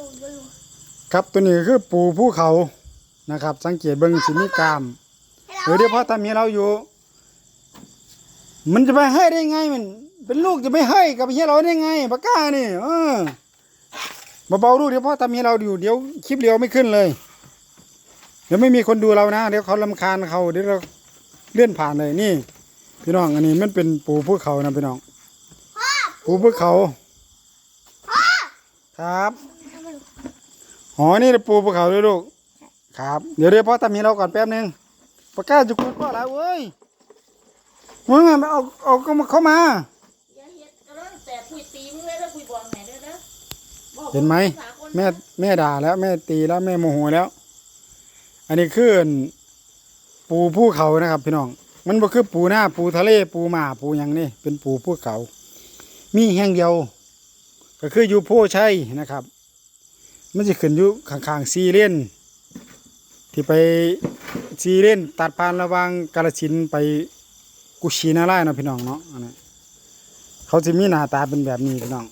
ตูดอยู่ครับตัวนี้คือปูภูเขานะครับ สังเกตเบิ่งสิมีกล้ามให้เดี๋ยวเราเดี๋ยวพ่อตามีเราอยู่ มันจะไปให้ได้ไงมัน เป็นลูกจะไม่ให้กับเฮียเราได้ไงปากก้านี่เออเบาๆดูเดี๋ยวพ่อตามีเราอยู่เดี๋ยวคลิปเดียวไม่ขึ้นเลยเดี๋ยวไม่มีคนดูเรานะเดี๋ยวเขาลำคาญเขาเดี๋ยวเราเลื่อนผ่านเลยนี่ พี่น้องอันนี้มันเป็นปูภูเขานะพี่น้องปูภูเขาครับ หอนี่ปูภูเขาด้วยลูกครับ เดี๋ยวเดี๋ยวพ่อตามีเราก่อนแป๊บนึงปากกาจะคุยก็แล้วเว้ยมึงอะเอาเอาก็มาเข้ามาอย่าเฮ็ดก็แล้วแต่คุยตีมึงเลยแล้วคุยบอกไหนด้วยนะบอกเห็นไหมภาษาคนแม่แม่ด่าแล้วแม่ตีแล้วแม่โมโหแล้ว อันนี้คือปูภูเขานะครับพี่น้อง มันบ่คือปูหน้าปูทะเลปูหมาปูหยังนี่เป็นปูภูเขา มีแห่งเดียว ก็คืออยู่โพชัยนะครับ มันจะขึ้นอยู่ข้างๆซีเล่นที่ไปซีเล่นตัดผ่านระหว่างกาลสินไปกุชินาราชเนาะพี่น้องเนาะอันนี้เขาจะมีหน้าตาเป็นแบบนี้พี่น้อง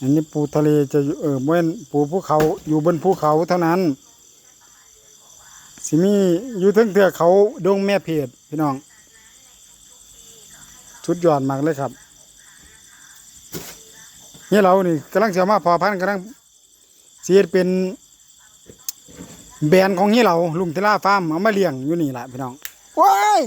อันนี้ปูทะเลจะอยู่เออเมื่อนปูภูเขาอยู่บนภูเขาเท่านั้นสิมีอยู่ทั้งเทือกเขาดงแม่เพจพี่น้อง ชุดยอดมากเลยครับนี่เรานี่กำลังเสียมาพอพันธ์กำลัง เสียเป็นแบรนด์ของเฮียเราลุงเทล่าฟาร์มเอามาเลี้ยงอยู่นี่แหละพี่น้องว้าย